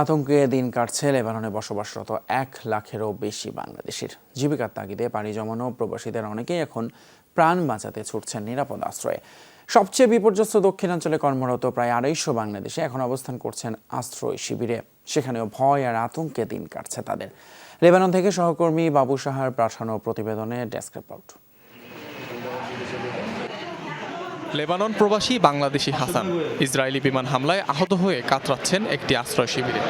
আতঙ্কে দিন কাটছে লেবাননে বসবাসরত এক লাখেরও বেশি বাংলাদেশির। জীবিকার তাগিদে পানি জমানো প্রবাসীদের অনেকেই এখন প্রাণ বাঁচাতে ছুটছেন নিরাপদ আশ্রয়ে। সবচেয়ে বিপর্যস্ত দক্ষিণাঞ্চলে কর্মরত প্রায় আড়াইশো বাংলাদেশে এখন অবস্থান করছেন আশ্রয় শিবিরে। সেখানেও ভয় আর আতঙ্কে দিন কাটছে তাদের। লেবানন থেকে সহকর্মী বাবু সাহার পাঠানো প্রতিবেদনে ডেস্ক রিপোর্ট। লেবানন প্রবাসী বাংলাদেশি হাসান ইসরায়েলি বিমান হামলায় আহত হয়ে কাতরাচ্ছেন একটি আশ্রয় শিবিরে।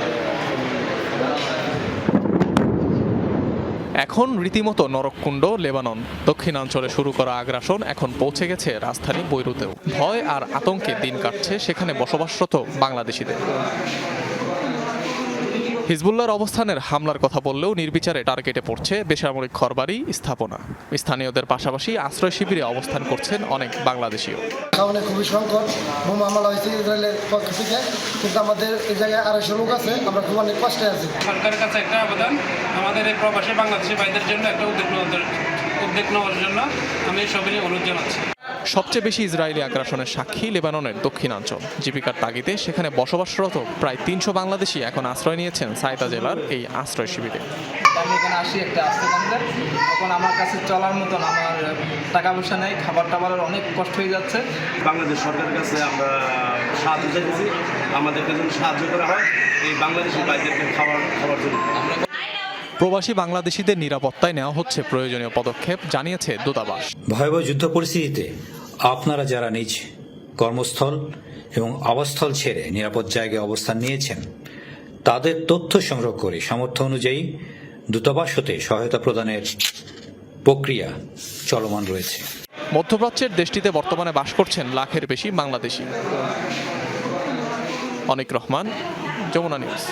এখন রীতিমতো নরককুণ্ড লেবানন। দক্ষিণাঞ্চলে শুরু করা আগ্রাসন এখন পৌঁছে গেছে রাজধানী বৈরুতেও। ভয় আর আতঙ্কে দিন কাটছে সেখানে বসবাসরত বাংলাদেশিদের। হিজবুল্লাহর অবস্থানের হামলার কথা বললেও নির্বিচারে টার্গেটে পড়ছে বেসামরিক ঘরবাড়ি স্থাপনা। স্থানীয়দের পাশাপাশি আশ্রয় শিবিরে অবস্থান করছেন অনেক বাংলাদেশিও। সামনে খুবই সংকট। বোমা হামলা হয়েছে ইসরায়েলের পক্ষ থেকে। কিন্তু আমাদের এই জায়গায় আড়াইশো লোক আছে। আমরা খুব অনেক কষ্টে আছি। সরকারের কাছে একটা আবেদন। আমাদের এই প্রবাসী বাংলাদেশি ভাইদের জন্য একটা উদ্যোগ নেওয়ার উদ্যোগ নেওয়ার জন্য আমি সবারই অনুরোধ জানাচ্ছি। সবচেয়ে বেশি ইসরায়েলি আগ্রাসনের সাক্ষী লেবাননের দক্ষিণাঞ্চল। জীবিকার তাগিদে সেখানে বসবাসরত প্রায় তিনশো বাংলাদেশি এখন আশ্রয় নিয়েছেন সাইতা জেলার এই আশ্রয় শিবিরে। আমি এখানে আসি একটা কান্দে এখন আমার কাছে চলার মতন আমার টাকা পয়সা নেই খাবার টাবারের অনেক কষ্ট হয়ে যাচ্ছে। বাংলাদেশ সরকারের কাছে আমরা সাহায্য চাইতেছি। আমাদেরকে যদি সাহায্য করা হয় এই বাংলাদেশি ভাইদেরকে খাবার খাবার জন্য। প্রবাসী বাংলাদেশিদের নিরাপত্তায় নেওয়া হচ্ছে প্রয়োজনীয় পদক্ষেপ জানিয়েছে দূতাবাস। ভয়াবহ যুদ্ধ পরিস্থিতিতে আপনারা যারা নিজ কর্মস্থল এবং আবাসস্থল ছেড়ে নিরাপদ জায়গায় অবস্থান নিয়েছেন তাদের তথ্য সংগ্রহ করে সামর্থ্য অনুযায়ী দূতাবাস হতে সহায়তা প্রদানের প্রক্রিয়া চলমান রয়েছে। মধ্যপ্রাচ্যের দেশটিতে বর্তমানে বাস করছেন লাখের বেশি বাংলাদেশি। অনিক রহমান যমুনা নিউজ।